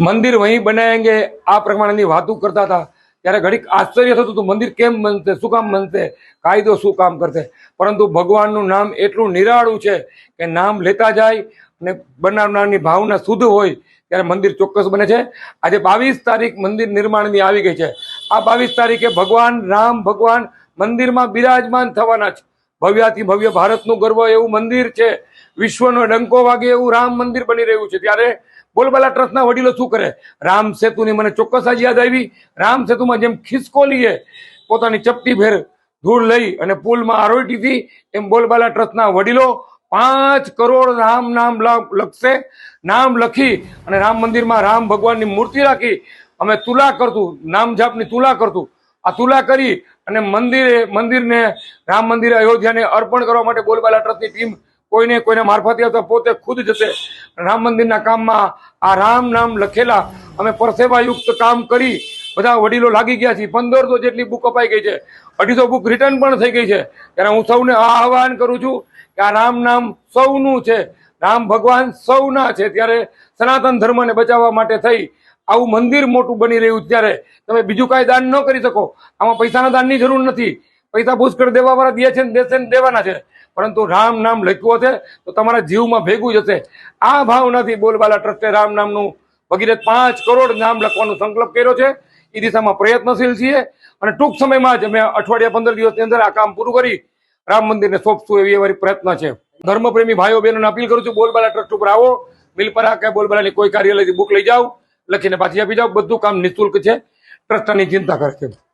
મંદિર વહીં બનાએંગે આ પ્રમાણેની વાતો કરતા હતા. ત્યારે ઘડીક આશ્ચર્ય થતું હતું, મંદિર કેમ બનશે, શું કામ બનશે, કાયદો શું કામ કરશે? પરંતુ ભગવાનનું નામ એટલું નિરાળું છે કે નામ લેતા જાય અને બનાવનારની ભાવના શુદ્ધ હોય ત્યારે મંદિર ચોક્કસ બને છે. આજે બાવીસ તારીખ મંદિર નિર્માણની આવી ગઈ છે. આ બાવીસ તારીખે ભગવાન રામ, ભગવાન મંદિરમાં બિરાજમાન થવાના છે. ભવ્યાથી ભવ્ય ભારતનું ગર્વ એવું મંદિર છે. વિશ્વનો ડંકો વાગે એવું રામ મંદિર બની રહ્યું છે. ત્યારે બોલબાલા ટ્રસ્ટના વડીલો શું કરે? રામ સેતુની મને ચોક્કસ જ યાદ આવી. રામ સેતુમાં જેમ ખિસકોલીએ પોતાની ચપટી ભેર ધૂળ લઈ અને પુલમાં આરોટી હતી, એમ બોલબાલા ટ્રસ્ટના વડીલો પાંચ કરોડ રામ નામ લખશે, નામ લખી અને રામ મંદિરમાં રામ ભગવાનની મૂર્તિ રાખી. અમે તુલા કરતું નામ જાપની તુલા કરતું. આ તુલા કરી અને મંદિરે, મંદિરને, રામ મંદિરે અયોધ્યાને અર્પણ કરવા માટે બોલબાલા ટ્રસ્ટની ટીમ કોઈને કોઈને મારફતે આવતા પોતે ખુદ જશે. રામ મંદિરના કામમાં આ રામ નામ લખેલા અમે પરસેવાયુક્ત કામ કરી બધા વડીલો લાગી ગયા છે પંદરસો જેટલી બુક અપાઈ ગઈ છે. અઢીસો બુક રિટર્ન પણ થઈ ગઈ છે. ત્યારે હું સૌને આહવાન કરું છું કે આ રામ નામ સૌનું છે. રામ ભગવાન સૌના છે. ત્યારે સનાતન ધર્મને બચાવવા માટે થઈ આવું મંદિર મોટું બની રહ્યું ત્યારે તમે બીજું કાંઈ દાન ન કરી શકો. આમાં પૈસાના દાનની જરૂર નથી. પૈસા પુષ્કળ દેવાવાળા દે છે ને દેશે ને દેવાના છે. પરંતુ રામ નામ લખ્યું છે તો તમારા જીવમાં ભેગું જશે આ ભાવનાથી બોલબાલા ટ્રસ્ટે રામ નામનું વગેરે પાંચ કરોડ નામ લખવાનો સંકલ્પ કર્યો છે. એ દિશામાં પ્રયત્નશીલ છીએ અને ટૂંક સમયમાં જ અમે અઠવાડિયા પંદર દિવસની અંદર આ કામ પૂરું કરી રામ મંદિરને સોંપશું એવી અમારી પ્રયત્ન છે. ધર્મપ્રેમી ભાઈઓ બહેનોને અપીલ કરું છું બોલબાલા ટ્રસ્ટ ઉપર આવો. બિલપરા કે બોલબાલાની કોઈ કાર્યાલયથી બુક લઈ જાઓ. લખીને પાછી આપી જાઓ. બધું કામ નિઃશુલ્ક છે. ટ્રસ્ટની ચિંતા કરે છે